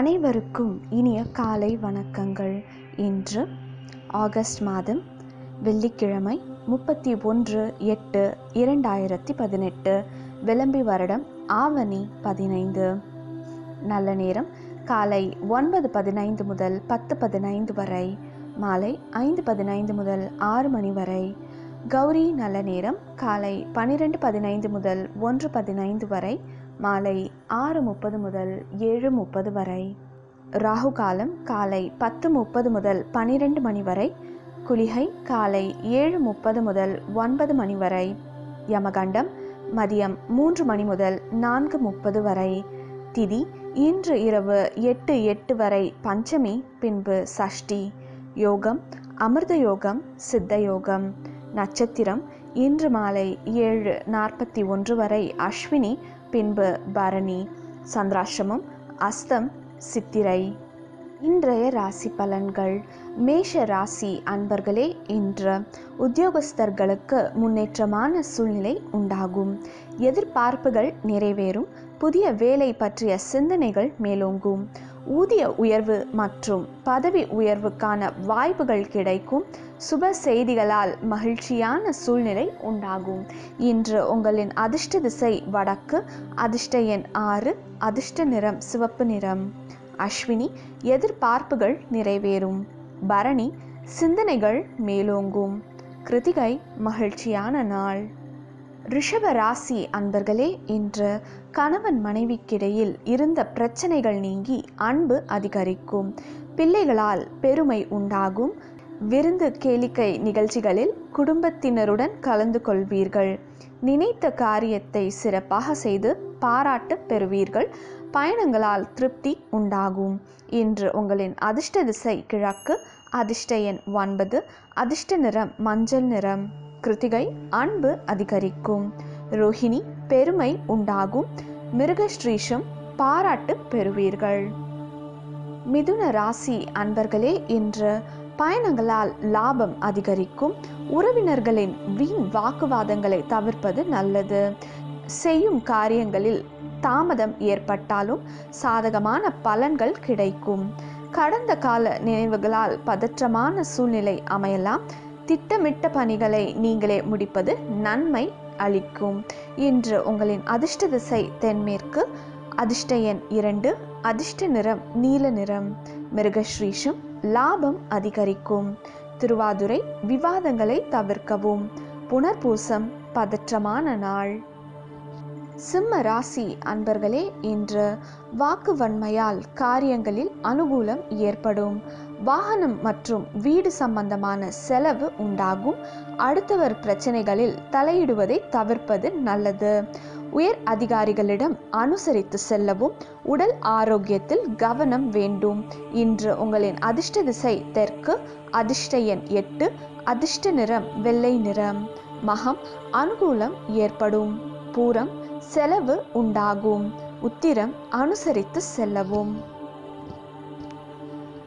அனைவருக்கும் இனிய காலை வணக்கங்கள். இன்று ஆகஸ்ட் மாதம் வெள்ளிக்கிழமை முப்பத்தி ஒன்று எட்டு இரண்டாயிரத்தி பதினெட்டு விளம்பி வருடம் ஆவணி பதினைந்து. நல்ல நேரம் காலை ஒன்பது பதினைந்து முதல் பத்து பதினைந்து வரை மாலை ஐந்து பதினைந்து முதல் ஆறு மணி வரை. கௌரி நல்ல நேரம் காலை பன்னிரெண்டு பதினைந்து முதல் ஒன்று பதினைந்து வரை மாலை ஆறு முப்பது முதல் ஏழு முப்பது வரை. ராகு காலம் காலை பத்து முப்பது முதல் பனிரெண்டு மணி வரை. குளிகை காலை ஏழு முப்பது முதல் ஒன்பது மணி வரை. யமகண்டம் மதியம் மூன்று மணி முதல் நான்கு முப்பது வரை. திதி இன்று இரவு எட்டு எட்டு வரை பஞ்சமி பின்பு சஷ்டி. யோகம் அமிர்த யோகம் சித்த யோகம். நட்சத்திரம் இன்று மாலை ஏழு நாற்பத்தி ஒன்று வரை அஸ்வினி பின்பு பரணி சந்திராசிரமம் அஸ்தம் சித்திரை. இன்றைய ராசி பலன்கள். மேஷ ராசி அன்பர்களே இன்று உத்தியோகஸ்தர்களுக்கு முன்னேற்றமான சூழ்நிலை உண்டாகும். எதிர்பார்ப்புகள் நிறைவேறும். புதிய வேலை பற்றிய சிந்தனைகள் மேலோங்கும். ஊதிய உயர்வு மற்றும் பதவி உயர்வுக்கான வாய்ப்புகள் கிடைக்கும். சுப செய்திகளால் மகிழ்ச்சியான சூழ்நிலை உண்டாகும். இன்று உங்களின் அதிர்ஷ்ட திசை வடக்கு அதிர்ஷ்ட எண் ஆறு அதிர்ஷ்ட நிறம் சிவப்பு நிறம். அஸ்வினி எதிர்பார்ப்புகள் நிறைவேறும். பரணி சிந்தனைகள் மேலோங்கும். கிருத்திகை மகிழ்ச்சியான நாள். ரிஷப ராசி அன்பர்களே இன்று கணவன் மனைவிக்கிடையில் இருந்த பிரச்சனைகள் நீங்கி அன்பு அதிகரிக்கும். பிள்ளைகளால் பெருமை உண்டாகும். விருந்து கேளிக்கை நிகழ்ச்சிகளில் குடும்பத்தினருடன் கலந்து கொள்வீர்கள். நினைத்த காரியத்தை சிறப்பாக செய்து பாராட்டு பெறுவீர்கள். பயணங்களால் திருப்தி உண்டாகும். இன்று உங்களின் அதிர்ஷ்ட திசை கிழக்கு அதிர்ஷ்ட எண் ஒன்பது அதிர்ஷ்ட நிறம் மஞ்சள் நிறம். கிருத்திகை அன்பு அதிகரிக்கும். ரோஹிணி பெருமை உண்டாகும். மிருகஸ்ரீஷம் பாராட்டு பெறுவீர்கள். மிதுன ராசி அன்பர்களே இன்று பயணங்களால் லாபம் அதிகரிக்கும். உறவினர்களின் வீண் வாக்குவாதங்களை தவிர்ப்பது நல்லது. செய்யும் காரியங்களில் தாமதம் ஏற்பட்டாலும் சாதகமான பலன்கள் கிடைக்கும். கடந்த கால நினைவுகளால் பதற்றமான சூழ்நிலை அமையலாம். திட்டமிட்ட பணிகளை நீங்களே முடிப்பது நன்மை அளிக்கும் இன்று உங்களின் அதிர்ஷ்ட திசை தென்மேற்கு அதிர்ஷ்ட எண் இரண்டு அதிர்ஷ்ட நிறம் நீல நிறம். மிருகஸ்ரீஷம் லாபம் அதிகரிக்கும். திருவாதுரை விவாதங்களை தவிர்க்கவும். புனர்பூசம் பதற்றமான நாள். சிம்ம ராசி அன்பர்களே இன்று வாக்கு வன்மையால் காரியங்களில் அனுகூலம் ஏற்படும். வாகனம் மற்றும் வீடு சம்பந்தமான செலவு உண்டாகும். அடுத்தவர் பிரச்சனைகளில் தலையிடுவதை தவிர்ப்பது நல்லது. உயர் அதிகாரிகளிடம் அனுசரித்து செல்லவும் உடல் ஆரோக்கியத்தில் கவனம் வேண்டும். இன்று உங்களின் அதிர்ஷ்ட திசை தெற்கு அதிர்ஷ்ட எண் எட்டு அதிர்ஷ்ட நிறம் வெள்ளை நிறம். மகம் அனுகூலம் ஏற்படும். பூரம் செலவு உண்டாகும். உத்திரம் அனுசரித்து செல்லவும்.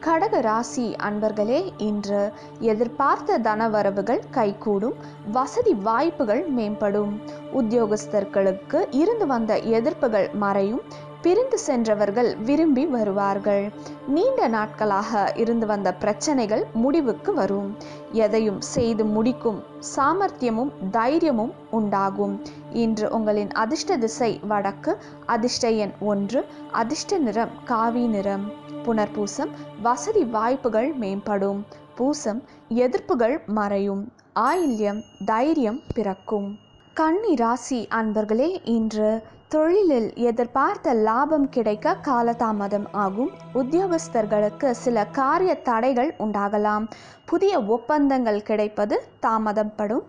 கடக ராசி அன்பர்களே இன்று எதிர்பார்த்த தனவரவுகள் கைகூடும் வசதி வாய்ப்புகள் மேம்படும். உத்தியோகஸ்தர்களுக்கு இருந்து வந்த எதிர்ப்புகள் மறையும். பிரிந்து சென்றவர்கள் விரும்பி வருவார்கள். நீண்ட நாட்களாக இருந்து வந்த பிரச்சனைகள் முடிவுக்கு வரும். எதையும் செய்து முடிக்கும் சாமர்த்தியமும் தைரியமும் உண்டாகும். இன்று உங்களின் அதிர்ஷ்ட திசை வடக்கு அதிர்ஷ்ட எண் ஒன்று அதிர்ஷ்ட நிறம் காவி நிறம். புனர்பூசம் வசதி வாய்ப்புகள் மேம்படும். பூசம் எதிர்ப்புகள் மறையும். ஆயில்யம் தைரியம் பிறக்கும். கன்னி ராசி அன்பர்களே இன்று தொழிலில் எதிர்பார்த்த லாபம் கிடைக்க காலதாமதம் ஆகும். உத்தியோகஸ்தர்களுக்கு சில காரிய தடைகள் உண்டாகலாம். புதிய ஒப்பந்தங்கள் கிடைப்பது தாமதப்படும்.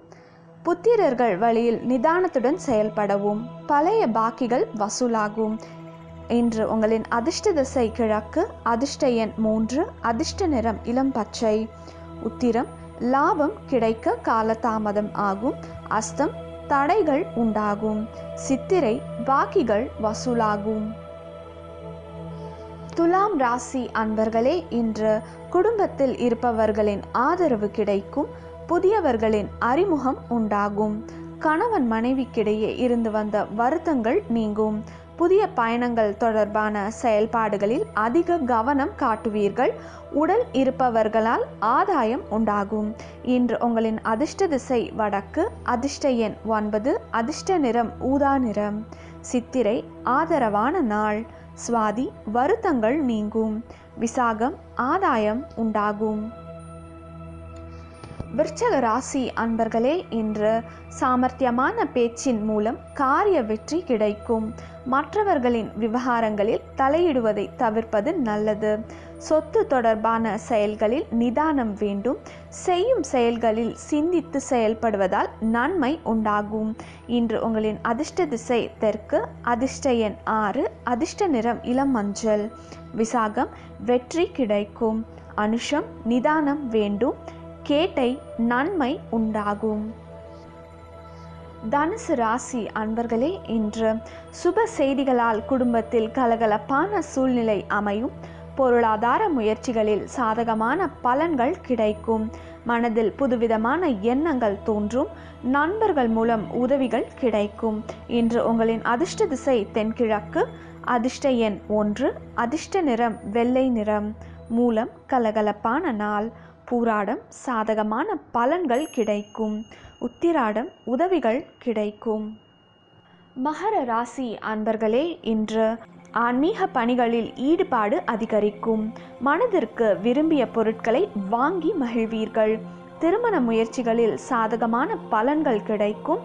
புத்திரர்கள் வழியில் நிதானத்துடன் செயல்படவும். பழைய பாக்கிகள் வசூலாகும். இன்று உங்களின் அதிர்ஷ்ட திசை கிழக்கு அதிர்ஷ்ட எண் மூன்று அதிர்ஷ்ட நிறம் இளம் பச்சை. உத்திரம் லாபம் கிடைக்க காலதாமதம் ஆகும். அஸ்தம் தடைகள் உண்டாகும். சித்திரை பாக்கிகள் வசூலாகும். துலாம் ராசி அன்பர்களே இன்று குடும்பத்தில் இருப்பவர்களின் ஆதரவு கிடைக்கும் புதியவர்களின் அறிமுகம் உண்டாகும். கணவன் மனைவிக்கிடையே இருந்து வந்த வருத்தங்கள் நீங்கும். புதிய பயணங்கள் தொடர்பான செயல்பாடுகளில் அதிக கவனம் காட்டுவீர்கள். உடல் இருப்பவர்களால் ஆதாயம் உண்டாகும். இன்று உங்களின் அதிர்ஷ்ட திசை வடக்கு அதிர்ஷ்ட எண் ஒன்பது அதிர்ஷ்ட நிறம் ஊதா நிறம். சித்திரை ஆதரவான நாள். சுவாதி வருத்தங்கள் நீங்கும். விசாகம் ஆதாயம் உண்டாகும். விருச்சக ராசி அன்பர்களே இன்று சாமர்த்தியமான பேச்சின் மூலம் காரிய வெற்றி கிடைக்கும். மற்றவர்களின் விவகாரங்களில் தலையிடுவதை தவிர்ப்பது நல்லது. சொத்து தொடர்பான செயல்களில் நிதானம் வேண்டும். செய்யும் செயல்களில் சிந்தித்து செயல்படுவதால் நன்மை உண்டாகும். இன்று உங்களின் அதிர்ஷ்ட திசை தெற்கு அதிர்ஷ்ட எண் ஆறு அதிர்ஷ்ட நிறம் இளம் மஞ்சள். விசாகம் வெற்றி கிடைக்கும். அனுஷம் நிதானம் வேண்டும். கேட்டை நன்மை உண்டாகும். தனுசு ராசி அன்பர்களே இன்று சுப செய்திகளால் குடும்பத்தில் கலகலப்பான சூழ்நிலை அமையும். பொருளாதார முயற்சிகளில் சாதகமான பலன்கள் கிடைக்கும். மனதில் புதுவிதமான எண்ணங்கள் தோன்றும். நண்பர்கள் மூலம் உதவிகள் கிடைக்கும். இன்று உங்களின் அதிர்ஷ்ட திசை தென்கிழக்கு. அதிர்ஷ்ட எண் ஒன்று அதிர்ஷ்ட நிறம் வெள்ளை நிறம். மூலம் கலகலப்பான நாள். பூராடம் சாதகமான பலன்கள் கிடைக்கும். உத்திராடம் உதவிகள் கிடைக்கும். மகர ராசி அன்பர்களே இன்று ஆன்மீக பணிகளில் ஈடுபாடு அதிகரிக்கும். மனதிற்கு விரும்பிய பொருட்களை வாங்கி மகிழ்வீர்கள். திருமண முயற்சிகளில் சாதகமான பலன்கள் கிடைக்கும்.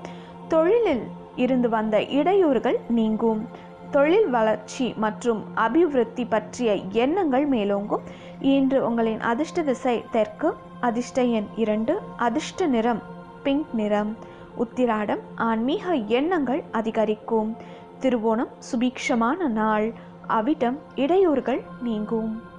தொழிலில் இருந்து வந்த இடையூறுகள் நீங்கும். தொழில் வளர்ச்சி மற்றும் அபிவிருத்தி பற்றிய எண்ணங்கள் மேலோங்கும். இன்று உங்களின் அதிர்ஷ்ட திசை தெற்கு அதிர்ஷ்ட எண் இரண்டு அதிர்ஷ்ட நிறம் பிங்க் நிறம். உத்திராடம் ஆன்மீக எண்ணங்கள் அதிகரிக்கும். திருவோணம் சுபீக்ஷமான நாள். அவிட்டம் இடையூறுகள் நீங்கும்.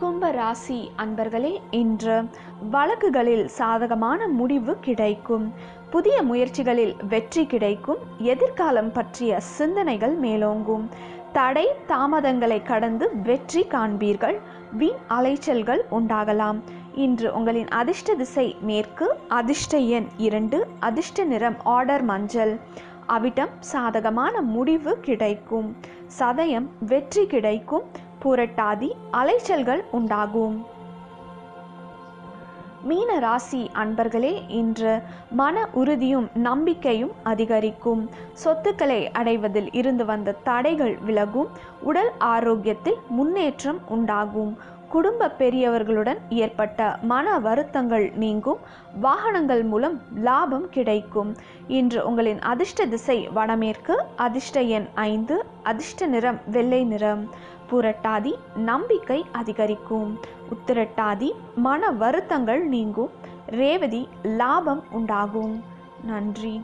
கும்ப ராசி அன்பர்களே இன்று வழக்குகளில் சாதகமான முடிவு கிடைக்கும். புதிய முயற்சிகளில் வெற்றி கிடைக்கும். எதிர்காலம் பற்றிய சிந்தனைகள் மேலோங்கும். தடை தாமதங்களை கடந்து வெற்றி காண்பீர்கள். வீண் அலைச்சல்கள் உண்டாகலாம். இன்று உங்களின் அதிர்ஷ்ட திசை மேற்கு அதிர்ஷ்ட எண் இரண்டு அதிர்ஷ்ட நிறம் ஆர்டர் மஞ்சள். அவிட்டம் சாதகமான முடிவு கிடைக்கும். சதயம் வெற்றி கிடைக்கும். புரட்டாதி அலைச்சல்கள் உண்டாகும். மீன ராசி அன்பர்களே இன்று மன உறுதியும் நம்பிக்கையும் அதிகரிக்கும். சொத்துக்களை அடைவதில் இருந்து வந்த தடைகள் விலகும். உடல் ஆரோக்கியத்தில் முன்னேற்றம் உண்டாகும். குடும்ப பெரியவர்களுடன் ஏற்பட்ட மன வருத்தங்கள் நீங்கும். வாகனங்கள் மூலம் லாபம் கிடைக்கும். இன்று உங்களின் அதிர்ஷ்ட திசை வடமேற்கு அதிர்ஷ்ட எண் ஐந்து அதிர்ஷ்ட நிறம் வெள்ளை நிறம். புரட்டாதி நம்பிக்கை அதிகரிக்கும். உத்திரட்டாதி மன வருத்தங்கள் நீங்கும். ரேவதி லாபம் உண்டாகும். நன்றி.